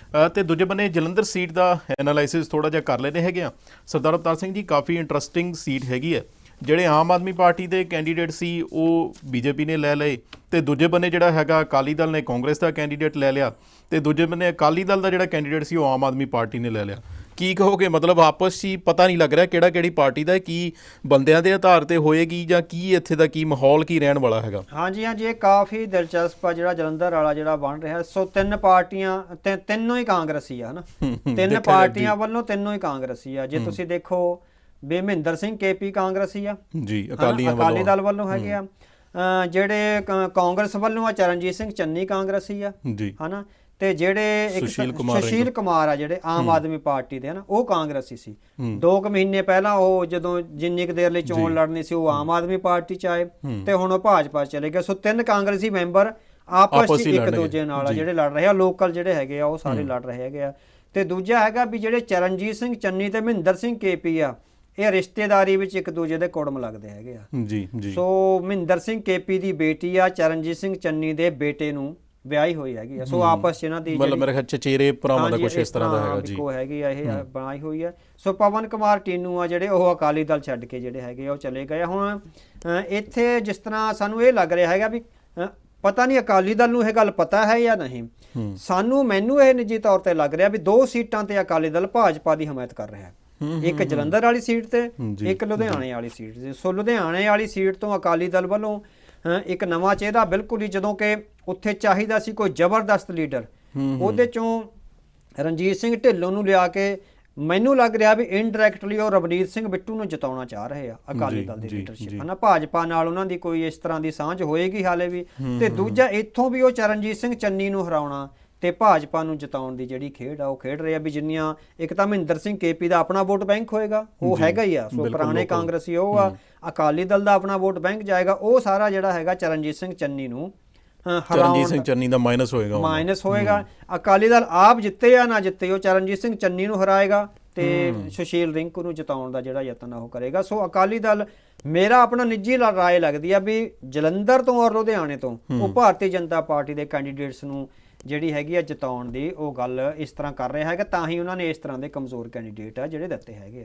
ਅ, ਤੇ ਦੂਜੇ ਬੰਨੇ ਜਲੰਧਰ ਸੀਟ ਦਾ ਐਨਾਲਾਈਸਿਸ ਥੋੜਾ ਜਿਹਾ ਕਰ ਲੈਨੇ ਹੈਗੇ ਆ ਸਰਦਾਰ ਅਵਤਾਰ ਸਿੰਘ ਜੀ ਕਾਫੀ ਇੰਟਰਸਟਿੰਗ ਸੀਟ ਹੈਗੀ ਹੈ। ਜਿਹੜੇ ਆਮ ਆਦਮੀ ਪਾਰਟੀ ਦੇ ਕੈਂਡੀਡੇਟ ਸੀ ਉਹ ਬੀਜੇਪੀ ਨੇ ਲੈ ਲਏ। ਤੇ ਦੂਜੇ ਬੰਨੇ ਜਿਹੜਾ ਹੈਗਾ ਅਕਾਲੀ ਦਲ ਨੇ ਕਾਂਗਰਸ ਦਾ ਕੈਂਡੀਡੇਟ ਲੈ ਲਿਆ। ਤੇ ਦੂਜੇ ਬੰਨੇ ਅਕਾਲੀ ਦਲ ਦਾ ਜਿਹੜਾ ਕੈਂਡੀਡੇਟ ਸੀ ਉਹ ਆਮ ਆਦਮੀ ਪਾਰਟੀ ਨੇ ਲੈ ਲਿਆ। ਕੀ ਕਹੋਗੇ? ਮਤਲਬ ਆਪਸ 'ਚ ਹੀ ਪਤਾ ਨਹੀਂ ਲੱਗ ਰਿਹਾ ਕਿਹੜਾ ਕਿਹੜੀ ਪਾਰਟੀ ਦਾ ਹੈ, ਕੀ ਬੰਦਿਆਂ ਦੇ ਆਧਾਰ ਤੇ ਹੋਏਗੀ ਜਾਂ ਕੀ ਇੱਥੇ ਦਾ ਕੀ ਮਾਹੌਲ ਕੀ ਰਹਿਣ ਵਾਲਾ ਹੈਗਾ? ਹਾਂਜੀ ਹਾਂਜੀ ਇਹ ਕਾਫੀ ਦਿਲਚਸਪ ਆ ਜਿਹੜਾ ਜਲੰਧਰ ਵਾਲਾ ਜਿਹੜਾ ਬਣ ਰਿਹਾ। ਸੋ ਤਿੰਨ ਪਾਰਟੀਆਂ ਤੇ ਤਿੰਨੋਂ ਹੀ ਕਾਂਗਰਸੀ ਆ ਹਨਾ? ਤਿੰਨ ਪਾਰਟੀਆਂ ਵੱਲੋਂ ਤਿੰਨੋਂ ਹੀ ਕਾਂਗਰਸੀ ਆ। ਜੇ ਤੁਸੀਂ ਦੇਖੋ ਵੀ ਮਹਿੰਦਰ ਸਿੰਘ ਕੇਪੀ ਕਾਂਗਰਸੀ ਆ। ਜੀ ਹਨਾ, ਅਕਾਲੀਆਂ ਅਕਾਲੀ ਵੱਲੋਂ। ਦਲ ਵੱਲੋਂ ਹੈਗੇ ਆ। ਜਿਹੜੇ ਕਾਂਗਰਸ ਵੱਲੋਂ ਆ ਚਰਨਜੀਤ ਸਿੰਘ ਚੰਨੀ ਕਾਂਗਰਸੀ ਆ ਜੀ। ਹਨਾ? ਤੇ ਜਿਹੜੇ ਇੱਕ ਸੁਸ਼ੀਲ ਕੁਮਾਰ ਆ ਜਿਹੜੇ ਆਮ ਆਦਮੀ ਪਾਰਟੀ ਦੇ ਹਨਾ? ਉਹ ਕਾਂਗਰਸੀ ਸੀ। ਦੋ ਕੁ ਮਹੀਨੇ ਪਹਿਲਾਂ ਉਹ ਜਦੋਂ ਜਿੰਨੀ ਕੁ ਦੇਰ ਲਈ ਚੋਣ ਲੜਨੀ ਸੀ ਉਹ ਆਮ ਆਦਮੀ ਪਾਰਟੀ ਚ ਆਏ ਤੇ ਹੁਣ ਉਹ ਭਾਜਪਾ ਚਲੇ ਗਏ। ਸੋ ਤਿੰਨ ਕਾਂਗਰਸੀ ਮੈਂਬਰ ਆਪਸ ਆਪਸ ਚ ਹੀ ਇੱਕ। ਦੂਜੇ ਨਾਲ ਜਿਹੜੇ ਲੜ ਰਹੇ ਆ ਲੋਕਲ ਜਿਹੜੇ ਹੈਗੇ ਆ ਉਹ ਸਾਰੇ ਲੜ ਰਹੇ ਹੈਗੇ ਆ। ਤੇ ਦੂਜਾ ਹੈਗਾ ਵੀ ਜਿਹੜੇ ਚਰਨਜੀਤ ਸਿੰਘ ਚੰਨੀ ਤੇ ਮਹਿੰਦਰ ਸਿੰਘ ਕੇਪੀ ਆ ਇਹ ਰਿਸ਼ਤੇਦਾਰੀ ਵਿੱਚ ਇੱਕ ਦੂਜੇ ਦੇ ਕੁੜਮ ਲੱਗਦੇ ਹੈਗੇ ਆ। ਜੀ ਜੀ। ਸੋ ਮਹਿੰਦਰ ਸਿੰਘ ਕੇਪੀ ਦੀ ਬੇਟੀ ਆ ਚਰਨਜੀਤ ਸਿੰਘ ਚੰਨੀ ਦੇ ਬੇਟੇ ਨੂੰ ਵਿਆਹੀ ਹੋਈ ਹੈਗੀ ਆ। ਸੋ ਆਪਸ 'ਚ ਇਹਨਾਂ ਦੀ ਮਤਲਬ ਮੇਰੇ ਖਿਆਲ ਚਚੇਰੇ ਭਰਾਵਾਂ ਦਾ ਕੁਝ ਇਸ ਤਰ੍ਹਾਂ ਦਾ ਹੈਗਾ ਜੀ। ਕੋ ਹੈਗੀ ਆ ਇਹ ਬਣਾਈ ਹੋਈ ਹੈ ਸੋ ਪਵਨ ਕੁਮਾਰ ਟੀਨੂ ਆ ਜਿਹੜੇ ਉਹ ਅਕਾਲੀ ਦਲ ਛੱਡ ਕੇ ਜਿਹੜੇ ਹੈਗੇ ਆ ਉਹ ਚਲੇ ਗਏ ਆ। ਹੁਣ ਇੱਥੇ ਜਿਸ ਤਰ੍ਹਾਂ ਸਾਨੂੰ ਇਹ ਲੱਗ ਰਿਹਾ ਹੈਗਾ ਵੀ ਪਤਾ ਨਹੀਂ ਅਕਾਲੀ ਦਲ ਨੂੰ ਇਹ ਗੱਲ ਪਤਾ ਹੈ ਜਾਂ ਨਹੀਂ। ਸਾਨੂੰ ਮੈਨੂੰ ਇਹ ਨਿੱਜੀ ਤੌਰ ਤੇ ਲੱਗ ਰਿਹਾ ਵੀ ਦੋ ਸੀਟਾਂ ਤੇ ਅਕਾਲੀ ਦਲ ਭਾਜਪਾ ਦੀ ਹਮਾਇਤ ਕਰ ਰਿਹਾ ਹੈ। ਇੱਕ ਜਲੰਧਰ ਵਾਲੀ ਸੀਟ ਤੇ ਇੱਕ ਲੁਧਿਆਣੇ ਵਾਲੀ ਸੀਟ ਤੇ। ਸੋ ਲੁਧਿਆਣੇ ਵਾਲੀ ਸੀਟ ਤੋਂ ਅਕਾਲੀ ਦਲ ਵੱਲੋਂ ਇੱਕ ਨਵਾਂ ਚਿਹਰਾ ਬਿਲਕੁਲ ਹੀ ਜਦੋਂ ਕਿ ਉੱਥੇ ਚਾਹੀਦਾ ਸੀ ਕੋਈ ਜ਼ਬਰਦਸਤ ਲੀਡਰ। ਉਹਦੇ ਚੋਂ ਰਣਜੀਤ ਸਿੰਘ ਢਿੱਲੋਂ ਨੂੰ ਲਿਆ ਕੇ ਮੈਨੂੰ ਲੱਗ ਰਿਹਾ ਵੀ ਇਨਡਾਇਰੈਕਟਲੀ ਉਹ ਰਵਨੀਤ ਸਿੰਘ ਬਿੱਟੂ ਨੂੰ ਜਿਤਾਉਣਾ ਚਾਹ ਰਹੇ ਆ ਅਕਾਲੀ ਦਲ ਦੀ ਲੀਡਰਸ਼ਿਪ। ਹਨਾ ਭਾਜਪਾ ਨਾਲ ਉਹਨਾਂ ਦੀ ਕੋਈ ਇਸ ਤਰ੍ਹਾਂ ਦੀ ਸਾਂਝ ਹੋਏਗੀ ਹਾਲੇ ਵੀ। ਤੇ ਦੂਜਾ ਇੱਥੋਂ ਵੀ ਉਹ ਚਰਨਜੀਤ ਸਿੰਘ ਚੰਨੀ ਨੂੰ ਹਰਾਉਣਾ ਤੇ ਭਾਜਪਾ ਨੂੰ ਜਿਤਾਉਣ ਦੀ ਜਿਹੜੀ ਖੇਡ ਆ ਉਹ ਖੇਡ ਰਹੇ ਆ ਵੀ ਜਿੰਨੀਆਂ ਇੱਕ ਤਾਂ ਮਹਿੰਦਰ ਸਿੰਘ ਕੇਪੀ ਦਾ ਆਪਣਾ ਵੋਟ ਬੈਂਕ ਹੋਏਗਾ ਉਹ ਹੈਗਾ ਹੀ ਆ ਸੋ ਪੁਰਾਣੇ। ਕਾਂਗਰਸੀ ਉਹ ਆ ਅਕਾਲੀ ਦਲ ਦਾ ਆਪਣਾ ਵੋਟ ਬੈਂਕ ਜਾਏਗਾ ਉਹ ਸਾਰਾ ਜਿਹੜਾ ਹੈਗਾ ਚਰਨਜੀਤ ਸਿੰਘ ਚੰਨੀ ਨੂੰ ਚਰਨਜੀਤ ਸਿੰਘ ਚੰਨੀ ਦਾ ਮਾਈਨਸ ਹੋਏਗਾ। ਮਾਈਨਸ ਹੋਏਗਾ। ਅਕਾਲੀ ਦਲ ਆਪ ਜਿੱਤੇ ਜਾਂ ਨਾ ਜਿੱਤੇ ਉਹ ਚਰਨਜੀਤ ਸਿੰਘ ਚੰਨੀ ਨੂੰ ਹਰਾਏਗਾ ਤੇ ਸੁਸ਼ੀਲ ਰਿੰਕੂ ਨੂੰ ਜਿਤਾਉਣ ਦਾ ਜਿਹੜਾ ਯਤਨ ਆ ਉਹ ਕਰੇਗਾ। ਸੋ ਅਕਾਲੀ ਦਲ ਮੇਰਾ ਆਪਣਾ ਨਿੱਜੀ ਰਾਏ ਲੱਗਦੀ ਆ ਵੀ ਜਲੰਧਰ ਤੋਂ ਔਰ ਲੁਧਿਆਣੇ ਤੋਂ ਉਹ ਭਾਰਤੀ ਜਨਤਾ ਪਾਰਟੀ ਦੇ ਕੈਂਡੀਡੇਟਸ ਨੂੰ ਜਿਹੜੀ ਹੈਗੀ ਆ ਜਿਤਾਉਣ ਦੀ ਉਹ ਗੱਲ ਇਸ ਤਰ੍ਹਾਂ ਕਰ ਰਿਹਾ ਹੈਗਾ, ਤਾਂ ਹੀ ਉਹਨਾਂ ਨੇ ਇਸ ਤਰ੍ਹਾਂ ਦੇ ਕਮਜ਼ੋਰ ਕੈਂਡੀਡੇਟ ਆ ਜਿਹੜੇ ਦਿੱਤੇ ਹੈਗੇ